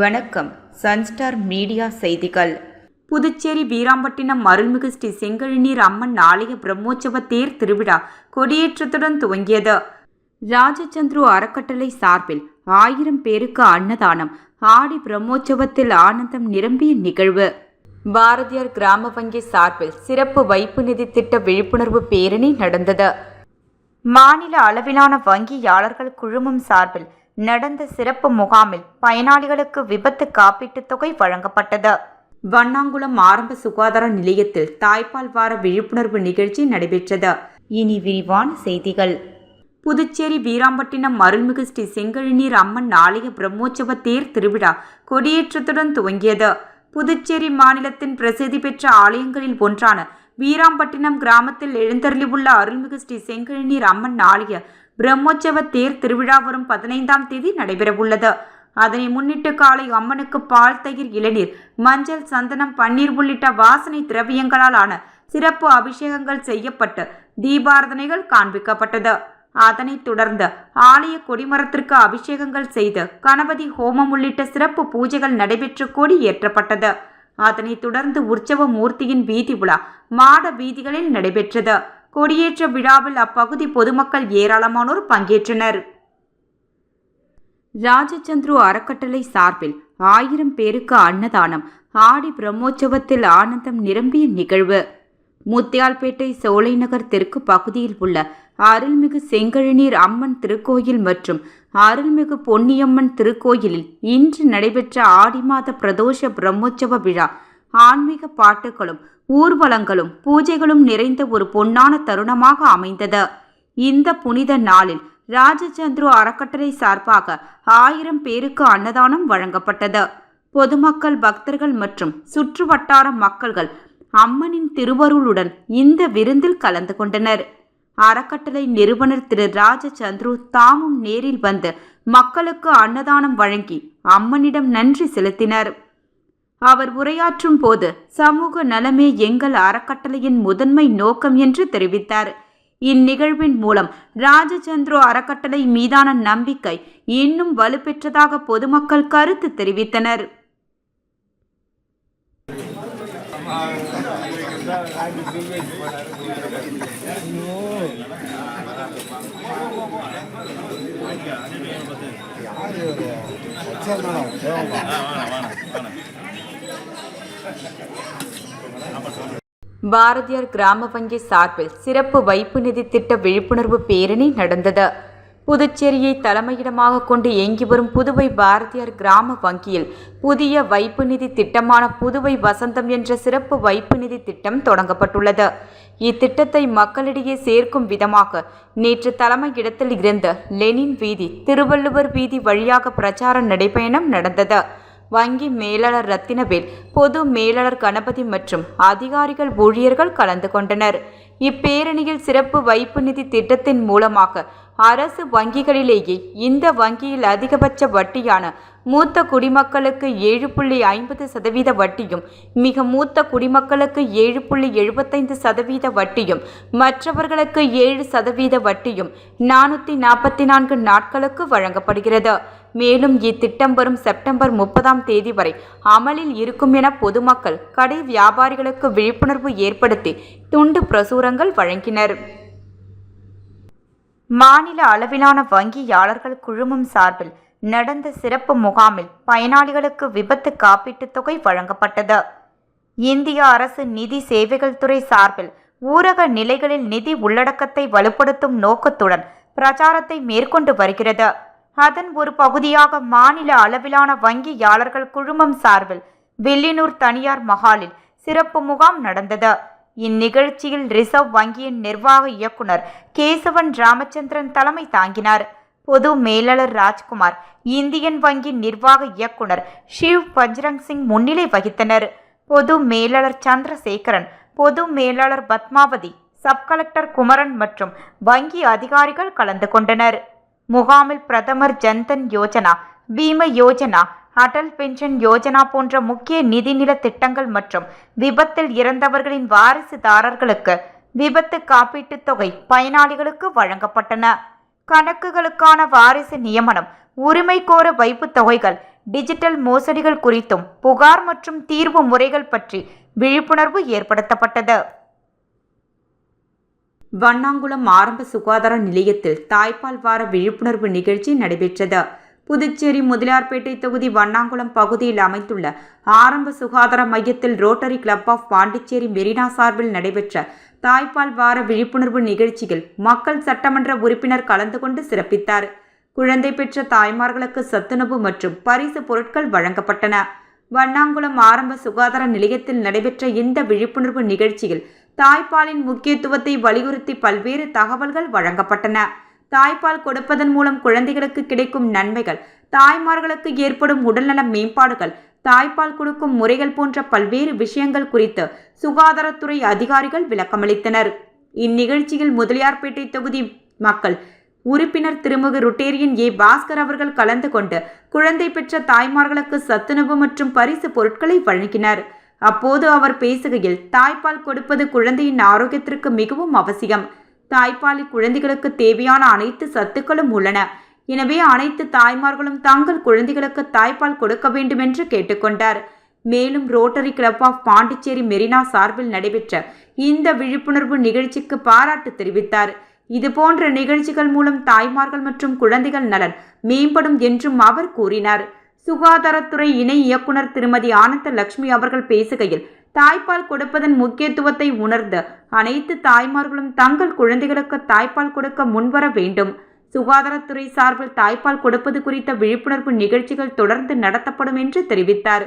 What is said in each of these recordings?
வணக்கம். Sunstar media செய்திகள். புதுச்சேரி வீராம்பட்டினம் அருள்மிகு ஸ்ரீ செங்கழுநீர் அம்மன் ஆலய பிரம்மோற்சவ தேர் திருவிழா கொடியேற்றத்துடன் துவங்கியது. ராஜச்சந்திரு அறக்கட்டளை சார்பில் ஆயிரம் பேருக்கு அன்னதானம் ஆடி பிரம்மோற்சவத்தில் ஆனந்தம் நிரம்பிய நிகழ்வு. பாரதியார் கிராம வங்கி சார்பில் சிறப்பு வைப்பு நிதி திட்ட விழிப்புணர்வு பேரணி நடந்தது. மாநில அளவிலான வங்கியாளர்கள் குழுமம் சார்பில் நடந்த சிறப்பு முகாமில் பயனாளிகளுக்கு விபத்து காப்பீட்டுத் தொகை வழங்கப்பட்டது. வண்ணாங்குளம் ஆரம்ப சுகாதார நிலையத்தில் தாய்ப்பால் வார விழிப்புணர்வு நிகழ்ச்சி நடைபெற்றது. இனி விரிவான செய்திகள். புதுச்சேரி வீராம்பட்டினம் அருள்மிகு ஸ்ரீ செங்கழிநீர் அம்மன் ஆலய பிரம்மோற்சவ தேர் திருவிழா கொடியேற்றத்துடன் துவங்கியது. புதுச்சேரி மாநிலத்தின் பிரசித்தி பெற்ற ஆலயங்களில் ஒன்றான வீராம்பட்டினம் கிராமத்தில் எழுந்தருளியுள்ள அருள்மிகு ஸ்ரீ செங்கழிநீர் அம்மன் ஆலய பிரம்மோற்சவ தேர் திருவிழா வரும் பதினைந்தாம் தேதி நடைபெறவுள்ளது. அதனை முன்னிட்டு காலை அம்மனுக்கு பால் தயிர் இளநீர் மஞ்சள் சந்தனம் பன்னீர் உள்ளிட்ட வாசனை திரவியங்களால் ஆன சிறப்பு அபிஷேகங்கள் செய்யப்பட்டு தீபாரதனைகள் காண்பிக்கப்பட்டது. அதனைத் தொடர்ந்து ஆலய கொடிமரத்திற்கு அபிஷேகங்கள் செய்து கணபதி ஹோமம் உள்ளிட்ட சிறப்பு பூஜைகள் நடைபெற்று கொடி ஏற்றப்பட்டது. அதனைத் தொடர்ந்து உற்சவ மூர்த்தியின் வீதி உலா மாட வீதிகளில் நடைபெற்றது. கொடியேற்ற விழாவில் அப்பகுதி பொதுமக்கள் ஏராளமானோர் பங்கேற்றனர். ராஜச்சந்திரு அறக்கட்டளை சார்பில் ஆயிரம் பேருக்கு அன்னதானம் ஆடி பிரம்மோற்சவத்தில் ஆனந்தம் நிரம்பிய நிகழ்வு. முத்தியால்பேட்டை சோலைநகர் தெற்கு பகுதியில் உள்ள அருள்மிகு செங்கழுநீர் அம்மன் திருக்கோயில் மற்றும் அருள்மிகு பொன்னியம்மன் திருக்கோயிலில் இன்று நடைபெற்ற ஆடி மாத பிரதோஷ பிரம்மோற்சவ விழா ஆன்மீக பாட்டுகளும் ஊர்வலங்களும் பூஜைகளும் நிறைந்த ஒரு பொன்னான தருணமாக அமைந்தது. இந்த புனித நாளில் ராஜச்சந்திரு அறக்கட்டளை சார்பாக ஆயிரம் பேருக்கு அன்னதானம் வழங்கப்பட்டது. பொதுமக்கள் பக்தர்கள் மற்றும் சுற்று வட்டார மக்கள்கள் அம்மனின் திருவருளுடன் இந்த விருந்தில் கலந்து கொண்டனர். அறக்கட்டளை நிறுவனர் திரு ராஜச்சந்திரு தாமும் நேரில் வந்து மக்களுக்கு அன்னதானம் வழங்கி அம்மனிடம் நன்றி செலுத்தினர். அவர் உரையாற்றும் போது சமூக நலமே எங்கள் அறக்கட்டளையின் முதன்மை நோக்கம் என்று தெரிவித்தார். இந்நிகழ்வின் மூலம் ராஜச்சந்திரு அறக்கட்டளை மீதான நம்பிக்கை இன்னும் வலுப்பெற்றதாக பொதுமக்கள் கருத்து தெரிவித்தனர். பாரதியார் கிராம வங்கி சார்பில் சிறப்பு வைப்பு நிதி திட்ட விழிப்புணர்வு பேரணி நடந்தது. புதுச்சேரியை தலைமையிடமாக கொண்டு இயங்கி வரும் புதுவை பாரதியார் கிராம வங்கியில் புதிய வைப்பு நிதி திட்டமான புதுவை வசந்தம் என்ற சிறப்பு வைப்பு நிதி திட்டம் தொடங்கப்பட்டுள்ளது. இத்திட்டத்தை மக்களிடையே சேர்க்கும் விதமாக நேற்று தலைமையிடத்தில் இருந்த லெனின் வீதி திருவள்ளுவர் வீதி வழியாக பிரச்சார நடைபயணம் நடந்தது. வங்கி மேலாளர் ரத்தினவேல் பொது மேலாளர் கணபதி மற்றும் அதிகாரிகள் ஊழியர்கள் கலந்து கொண்டனர். இப்பேரணியில் சிறப்பு வைப்பு நிதி திட்டத்தின் மூலமாக அரசு வங்கிகளிலேயே இந்த வங்கியில் அதிகபட்ச வட்டியான மூத்த குடிமக்களுக்கு ஏழு புள்ளி ஐம்பது சதவீத வட்டியும் மிக மூத்த குடிமக்களுக்கு ஏழு புள்ளி எழுபத்தைந்து சதவீத வட்டியும் மற்றவர்களுக்கு ஏழு சதவீத வட்டியும் நானூற்றி நாற்பத்தி நான்கு நாட்களுக்கு வழங்கப்படுகிறது. மேலும் இத்திட்டம் வரும் செப்டம்பர் முப்பதாம் தேதி வரை அமலில் இருக்கும் என பொதுமக்கள் கடை வியாபாரிகளுக்கு விழிப்புணர்வு ஏற்படுத்தி துண்டு பிரசுரங்கள் வழங்கினர். மாநில அளவிலான வங்கியாளர்கள் குழுமம் சார்பில் நடந்த சிறப்பு முகாமில் பயனாளிகளுக்கு விபத்து காப்பீட்டுத் தொகை வழங்கப்பட்டது. இந்திய அரசு நிதி சேவைகள் துறை சார்பில் ஊரக நிலைகளில் நிதி உள்ளடக்கத்தை வலுப்படுத்தும் நோக்கத்துடன் பிரச்சாரத்தை மேற்கொண்டு வருகிறது. அதன் ஒரு பகுதியாக மாநில அளவிலான வங்கியாளர்கள் குழுமம் சார்பில் வில்லியனூர் தனியார் மஹாலில் சிறப்பு முகாம் நடந்தது. இந்நிகழ்ச்சியில் ரிசர்வ் வங்கியின் நிர்வாக இயக்குனர் கேசவன் ராமச்சந்திரன் தலைமை தாங்கினார். பொது மேலாளர் ராஜ்குமார் இந்தியன் வங்கி நிர்வாக இயக்குனர் ஷிவ் பஜ்ரங் சிங் முன்னிலை வகித்தனர். பொது மேலாளர் சந்திரசேகரன் பொது மேலாளர் பத்மாவதி சப் கலெக்டர் குமரன் மற்றும் வங்கி அதிகாரிகள் கலந்து கொண்டனர். முகாமில் பிரதமர் ஜன்தன் யோஜனா பீம யோஜனா அடல் பென்ஷன் யோஜனா போன்ற முக்கிய நிதிநில திட்டங்கள் மற்றும் விபத்தில் இறந்தவர்களின் வாரிசுதாரர்களுக்கு விபத்து காப்பீட்டுத் தொகை பயனாளிகளுக்கு வழங்கப்பட்டன. கணக்குகளுக்கான வாரிசு நியமனம் உரிமை கோர வைப்புத் தொகைகள் டிஜிட்டல் மோசடிகள் குறித்தும் புகார் மற்றும் தீர்வு முறைகள் பற்றி விழிப்புணர்வு ஏற்படுத்தப்பட்டது. வண்ணாங்குளம் ஆரம்ப சுகாதார நிலையத்தில் தாய்ப்பால் வார விழிப்புணர்வு நிகழ்ச்சி நடைபெற்றது. புதுச்சேரி முதலியார்பேட்டை தொகுதி வண்ணாங்குளம் பகுதியில் அமைந்துள்ள ஆரம்ப சுகாதார மையத்தில் Rotary Club of Pondicherry Marina சார்பில் நடைபெற்ற தாய்ப்பால் வார விழிப்புணர்வு நிகழ்ச்சியில் மக்கள் சட்டமன்ற உறுப்பினர் கலந்து கொண்டு சிறப்பித்தார். குழந்தை பெற்ற தாய்மார்களுக்கு சத்துணவு மற்றும் பரிசு பொருட்கள் வழங்கப்பட்டன. வண்ணாங்குளம் ஆரம்ப சுகாதார நிலையத்தில் நடைபெற்ற இந்த விழிப்புணர்வு நிகழ்ச்சியில் தாய்ப்பாலின் முக்கியத்துவத்தை வலியுறுத்தி பல்வேறு தகவல்கள் வழங்கப்பட்டன. தாய்ப்பால் கொடுப்பதன் மூலம் குழந்தைகளுக்கு கிடைக்கும் நன்மைகள் தாய்மார்களுக்கு ஏற்படும் உடல்நல மேம்பாடுகள் தாய்ப்பால் கொடுக்கும் முறைகள் போன்ற பல்வேறு விஷயங்கள் குறித்து சுகாதாரத்துறை அதிகாரிகள் விளக்கமளித்தனர். இந்நிகழ்ச்சியில் முதலியார்பேட்டை தொகுதி மக்கள் உறுப்பினர் திருமுக ருட்டேரியன் ஏ பாஸ்கர் அவர்கள் கலந்து கொண்டு குழந்தை பெற்ற தாய்மார்களுக்கு சத்துணவு மற்றும் பரிசு பொருட்களை வழங்கினர். அப்போது அவர் பேசுகையில் தாய்ப்பால் கொடுப்பது குழந்தையின் ஆரோக்கியத்திற்கு மிகவும் அவசியம். தாய்ப்பாலில் குழந்தைகளுக்கு தேவையான அனைத்து சத்துக்களும் உள்ளன. எனவே அனைத்து தாய்மார்களும் தங்கள் குழந்தைகளுக்கு தாய்ப்பால் கொடுக்க வேண்டும் என்று கேட்டுக்கொண்டார். மேலும் Rotary Club of Pondicherry Marina சார்பில் நடைபெற்ற இந்த விழிப்புணர்வு நிகழ்ச்சிக்கு பாராட்டு தெரிவித்தார். இதுபோன்ற நிகழ்ச்சிகள் மூலம் தாய்மார்கள் மற்றும் குழந்தைகள் நலன் மேம்படும் என்றும் அவர் கூறினார். சுகாதாரத்துறை இணை இயக்குனர் திருமதி ஆனந்த லட்சுமி அவர்கள் பேசுகையில் தாய்ப்பால் கொடுப்பதன் முக்கியத்துவத்தை உணர்ந்து அனைத்து தாய்மார்களும் தங்கள் குழந்தைகளுக்கு தாய்ப்பால் கொடுக்க முன்வர வேண்டும். சுகாதாரத்துறை சார்பில் தாய்ப்பால் கொடுப்பது குறித்த விழிப்புணர்வு நிகழ்ச்சிகள் தொடர்ந்து நடத்தப்படும் என்று தெரிவித்தார்.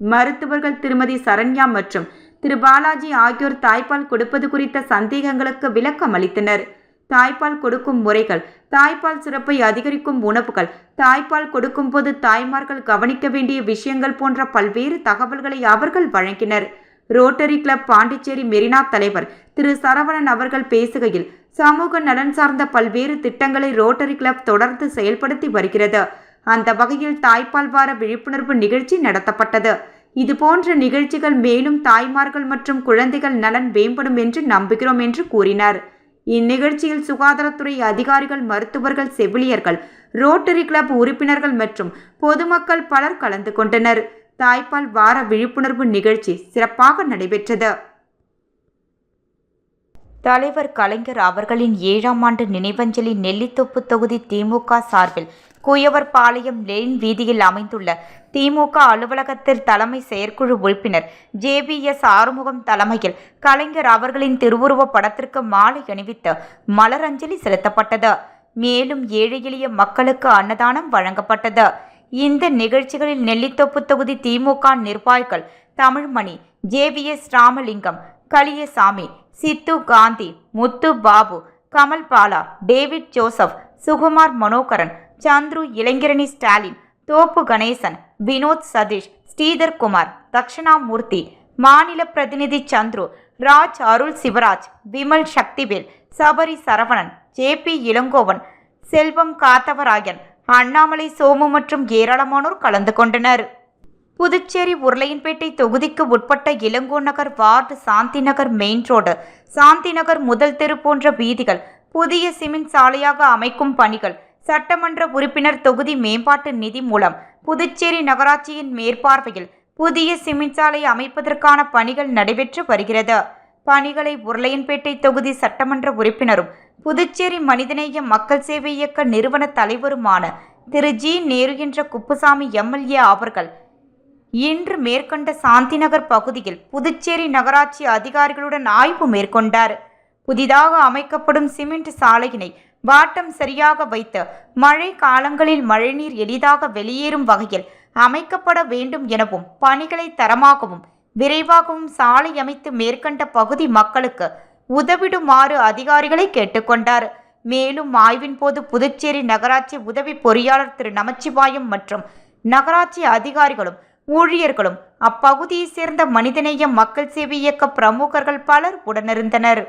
மருத்துவர்கள் திருமதி சரண்யா மற்றும் திரு பாலாஜி ஆகியோர் தாய்ப்பால் கொடுப்பது குறித்த சந்தேகங்களுக்கு விளக்கம் அளித்தனர் தாய்ப்பால் கொடுக்கும் முறைகள் தாய்ப்பால் சிறப்பை அதிகரிக்கும் உணவுகள் தாய்ப்பால் கொடுக்கும் போது தாய்மார்கள் கவனிக்க வேண்டிய விஷயங்கள் போன்ற பல்வேறு தகவல்களை அவர்கள் வழங்கினர். ரோட்டரி கிளப் பாண்டிச்சேரி மெரினா தலைவர் திரு சரவணன் அவர்கள் பேசுகையில் சமூக நலன் சார்ந்த பல்வேறு திட்டங்களை ரோட்டரி கிளப் தொடர்ந்து செயல்படுத்தி வருகிறது. அந்த வகையில் தாய்ப்பால் வார விழிப்புணர்வு நிகழ்ச்சி நடத்தப்பட்டது. இதுபோன்ற நிகழ்ச்சிகள் மேலும் தாய்மார்கள் மற்றும் குழந்தைகள் நலன் மேம்படும் என்று நம்புகிறோம் என்று கூறினார். இந்நிகழ்ச்சியில் சுகாதாரத்துறை அதிகாரிகள் மருத்துவர்கள் செவிலியர்கள் ரோட்டரி கிளப் உறுப்பினர்கள் மற்றும் பொதுமக்கள் பலர் கலந்து கொண்டனர். தாய்ப்பால் வார விழிப்புணர்வு நிகழ்ச்சி சிறப்பாக நடைபெற்றது. தலைவர் கலைஞர் அவர்களின் ஏழாம் ஆண்டு நினைவஞ்சலி நெல்லித்தோப்பு தொகுதி திமுக சார்பில் குயவர் பாளையம் லெயின் வீதியில் அமைந்துள்ள திமுக அலுவலகத்தில் தலைமை செயற்குழு உறுப்பினர் ஜேபிஎஸ் ஆறுமுகம் தலைமையில் கலைஞர் அவர்களின் திருவுருவ படத்திற்கு மாலை அணிவித்து மலரஞ்சலி செலுத்தப்பட்டது. மேலும் ஏழை எளிய மக்களுக்கு அன்னதானம் வழங்கப்பட்டது. இந்த நிகழ்ச்சிகளில் நெல்லித்தோப்பு தொகுதி திமுக நிர்வாகிகள் Tamilmani JVS Ramalingam Kaliyasamy Sidhu Gandhi Muthu Babu Kamal Bala David Joseph Sukumar Manoharan Chandru இளைஞரணி ஸ்டாலின் தோப்பு கணேசன் வினோத் சதீஷ் ஸ்ரீதர் குமார் தக்ஷணாமூர்த்தி மாநில பிரதிநிதி சந்துரு ராஜ் அருள் சிவராஜ் விமல் சக்திவேல் சபரி சரவணன் ஜே பி இளங்கோவன் செல்வம் காத்தவராயன் அண்ணாமலை சோமு மற்றும் ஏராளமானோர் கலந்து கொண்டனர். புதுச்சேரி உருளையன்பேட்டை தொகுதிக்கு உட்பட்ட Ilango Nagar ward Shanthi Nagar main road Shanthi Nagar முதல் தெரு போன்ற வீதிகள் புதிய சிமெண்ட் சாலையாக அமைக்கும் பணிகள் சட்டமன்ற உறுப்பினர் தொகுதி மேம்பாட்டு நிதி மூலம் புதுச்சேரி நகராட்சியின் மேற்பார்வையில் புதிய சிமெண்ட் சாலை அமைப்பதற்கான பணிகள் நடைபெற்று வருகிறது. பணிகளை உருளையன்பேட்டை தொகுதி சட்டமன்ற உறுப்பினரும் புதுச்சேரி மனிதநேய மக்கள் சேவை இயக்க நிறுவன தலைவருமான திரு. ஜி. நேரு என்ற குப்புசாமி எம்எல்ஏ அவர்கள் இன்று மேற்கொண்ட சாந்திநகர் பகுதியில் புதுச்சேரி நகராட்சி அதிகாரிகளுடன் ஆய்வு மேற்கொண்டார். புதிதாக அமைக்கப்படும் சிமெண்ட் சாலையினை வாட்டம் சரியாக வைத்து மழை காலங்களில் மழைநீர் எளிதாக வெளியேறும் வகையில் அமைக்கப்பட வேண்டும் எனவும் பணிகளை தரமாகவும் விரைவாகவும் சாலை அமைத்து மேற்கண்ட பகுதி மக்களுக்கு உதவிடுமாறு அதிகாரிகளை கேட்டுக்கொண்டார். மேலும் ஆய்வின் போது புதுச்சேரி நகராட்சி உதவி பொறியாளர் திரு. நமச்சிவாயம் மற்றும் நகராட்சி அதிகாரிகளும் ஊழியர்களும் அப்பகுதியைச் சேர்ந்த மனிதநேய மக்கள் சேவை இயக்க பிரமுகர்கள் பலர் உடனிருந்தனர்.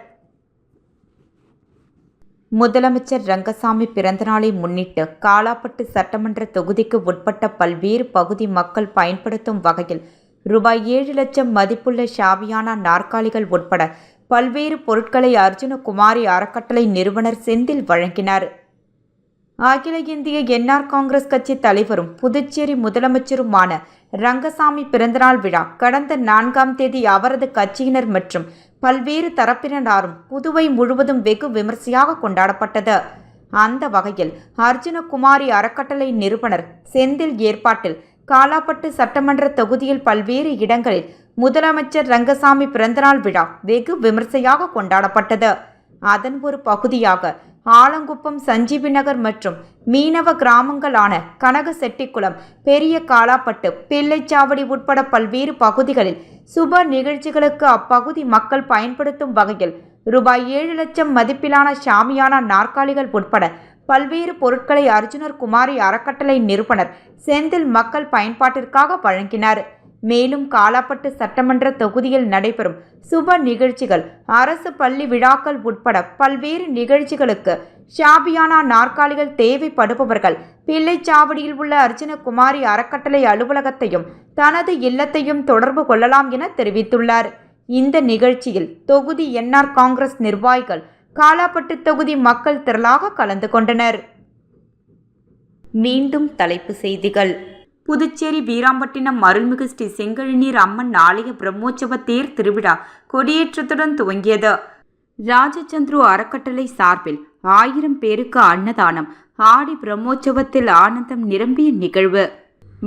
முதலமைச்சர் ரங்கசாமி பிறந்தநாளை முன்னிட்டு காலாப்பட்டு சட்டமன்ற தொகுதிக்கு உட்பட்ட பல்வேறு பகுதி மக்கள் பயன்படுத்தும் வகையில் ரூபாய் ஏழு லட்சம் மதிப்புள்ள ஷாவியானா நாற்காலிகள் உட்பட பல்வேறு பொருட்களை அர்ஜுன குமாரி அறக்கட்டளை நிறுவனர் செந்தில் வழங்கினார். அகில இந்திய என்ஆர் காங்கிரஸ் கட்சி தலைவரும் புதுச்சேரி முதலமைச்சருமான ரங்கசாமி பிறந்தநாள் விழா கடந்த நான்காம் தேதி அவரது கட்சியினர் மற்றும் பல்வேறு தரப்பினராரும் புதுவை முழுவதும் வெகு விமர்சையாக கொண்டாடப்பட்டது. அந்த வகையில் அர்ஜுனகுமாரி அறக்கட்டளை நிறுவனர் செந்தில் ஏற்பாட்டில் காலாப்பட்டு சட்டமன்ற தொகுதியில் பல்வேறு இடங்களில் முதலமைச்சர் ரங்கசாமி பிறந்தநாள் விழா வெகு விமர்சையாக கொண்டாடப்பட்டது. அதன் ஒரு பகுதியாக ஆலங்குப்பம் சஞ்சீவி நகர் மற்றும் மீனவ கிராமங்களான கனக செட்டிக்குளம் பெரிய காலாப்பட்டு பிள்ளைச்சாவடி உட்பட பல்வேறு பகுதிகளில் சுப நிகழ்ச்சிகளுக்கு அப்பகுதி மக்கள் பயன்படுத்தும் வகையில் ரூபாய் ஏழு லட்சம் மதிப்பிலான ஷாமியானா நாற்காலிகள் உட்பட பல்வேறு பொருட்களை அர்ஜுனர் குமாரி அறக்கட்டளை நிறுவனர் செந்தில் மக்கள் பயன்பாட்டிற்காக வழங்கினார். மேலும் காலாப்பட்டு சட்டமன்ற தொகுதியில் நடைபெறும் சுப நிகழ்ச்சிகள் அரசு பள்ளி விழாக்கள் உட்பட பல்வேறு நிகழ்ச்சிகளுக்கு ஷாபியானா நாற்காலிகள் தேவைப்படுபவர்கள் பிள்ளைச்சாவடியில் உள்ள அர்ஜுனகுமாரி அறக்கட்டளை அலுவலகத்தையும் தனது இல்லத்தையும் தொடர்பு கொள்ளலாம் என தெரிவித்துள்ளார். இந்த நிகழ்ச்சியில் தொகுதி என்ஆர் காங்கிரஸ் நிர்வாகிகள் காலாப்பட்டு தொகுதி மக்கள் திரளாக கலந்து கொண்டனர். மீண்டும் தலைப்பு செய்திகள். புதுச்சேரி வீராம்பட்டினம் அருள்மிகு ஸ்ரீ செங்கழுநீர் அம்மன் ஆலய பிரம்மோற்சவ தேர் திருவிழா கொடியேற்றத்துடன் துவங்கியது. ராஜச்சந்திரு அறக்கட்டளை சார்பில் ஆயிரம் பேருக்கு அன்னதானம் ஆடி பிரம்மோற்சவத்தில் ஆனந்தம் நிரம்பிய நிகழ்வு.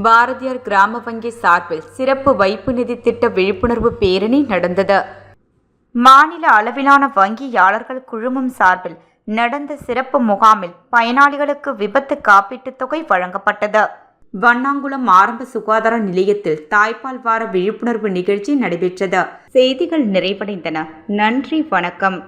பாரதியார் கிராம வங்கி சார்பில் சிறப்பு வைப்பு நிதி திட்ட விழிப்புணர்வு பேரணி நடந்தது. மாநில அளவிலான வங்கியாளர்கள் குழுமம் சார்பில் நடந்த சிறப்பு முகாமில் பயனாளிகளுக்கு விபத்து காப்பீட்டுத் தொகை வழங்கப்பட்டது. வண்ணாங்குளம் ஆரம்ப சுகாதார நிலையத்தில் தாய்ப்பால் வார விழிப்புணர்வு நிகழ்ச்சி நடைபெற்றது. செய்திகள் நிறைவடைந்தன. நன்றி வணக்கம்.